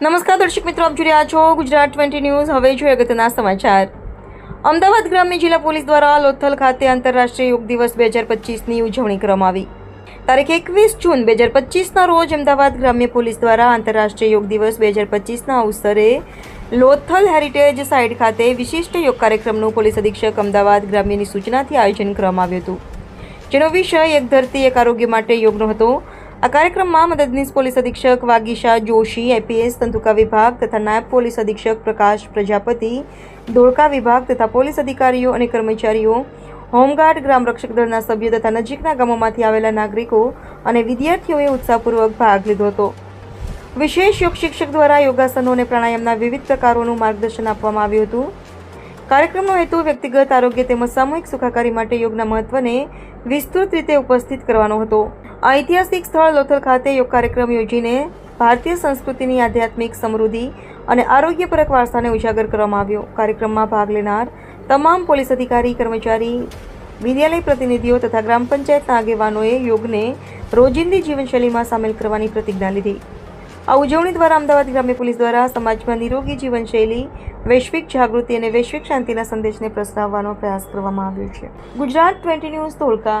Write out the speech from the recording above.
નમસ્કાર, દર્શક મિત્રો, આપ જોઈ રહ્યા છો ગુજરાત ટ્વેન્ટી ન્યૂઝ. હવે જોઈએ અગત્યના સમાચાર. અમદાવાદ ગ્રામ્ય જિલ્લા પોલીસ દ્વારા લોથલ ખાતે આંતરરાષ્ટ્રીય યોગ દિવસ બે હજાર પચીસની ઉજવણી કરવામાં આવી. તારીખ એકવીસ જૂન બે હજાર પચીસના રોજ અમદાવાદ ગ્રામ્ય પોલીસ દ્વારા આંતરરાષ્ટ્રીય યોગ દિવસ બે હજાર પચીસના અવસરે લોથલ હેરિટેજ સાઇટ ખાતે વિશિષ્ટ યોગ કાર્યક્રમનું પોલીસ અધિક્ષક અમદાવાદ ગ્રામ્યની સૂચનાથી આયોજન કરવામાં આવ્યું હતું. જેનો વિષય એક ધરતી, એક આરોગ્ય માટે યોગનો હતો. આ કાર્યક્રમમાં મદદનીશ પોલીસ અધિક્ષક વાગીશા જોશી, આઈપીએસ, તંતુકા વિભાગ તથા નાયબ પોલીસ અધિક્ષક પ્રકાશ પ્રજાપતિ, ધોળકા વિભાગ તથા પોલીસ અધિકારીઓ અને કર્મચારીઓ, હોમગાર્ડ ગ્રામ રક્ષક દળના સભ્યો તથા નજીકના ગામોમાંથી આવેલા નાગરિકો અને વિદ્યાર્થીઓએ ઉત્સાહપૂર્વક ભાગ લીધો હતો. વિશેષ યોગ શિક્ષક દ્વારા યોગાસનો અને પ્રાણાયામના વિવિધ પ્રકારોનું માર્ગદર્શન આપવામાં આવ્યું હતું. કાર્યક્રમનો હેતુ વ્યક્તિગત આરોગ્ય તેમજ સામૂહિક સુખાકારી માટે યોગના મહત્વને વિસ્તૃત રીતે ઉપસ્થિત કરવાનો હતો. ઐતિહાસિક સ્થળ લોથલ ખાતે યોગ કાર્યક્રમ યોજીને ભારતીય સંસ્કૃતિની આધ્યાત્મિક સમૃદ્ધિ અને આરોગ્યપરક વારસાને ઉજાગર કરવામાં આવ્યો. કાર્યક્રમમાં ભાગ લેનાર તમામ પોલીસ અધિકારી, કર્મચારી, વિદ્યાલય પ્રતિનિધિઓ તથા ગ્રામ પંચાયતના આગેવાનોએ યોગને રોજિંદી જીવનશૈલીમાં સામેલ કરવાની પ્રતિજ્ઞા લીધી. આ ઉજવણી દ્વારા અમદાવાદ ગ્રામ્ય પોલીસ દ્વારા સમાજમાં નિરોગી જીવનશૈલી, વૈશ્વિક જાગૃતિ અને વૈશ્વિક શાંતિના સંદેશને પ્રસ્તાવવાનો પ્રયાસ કરવામાં આવ્યો છે. Gujarat twenty news Dholka.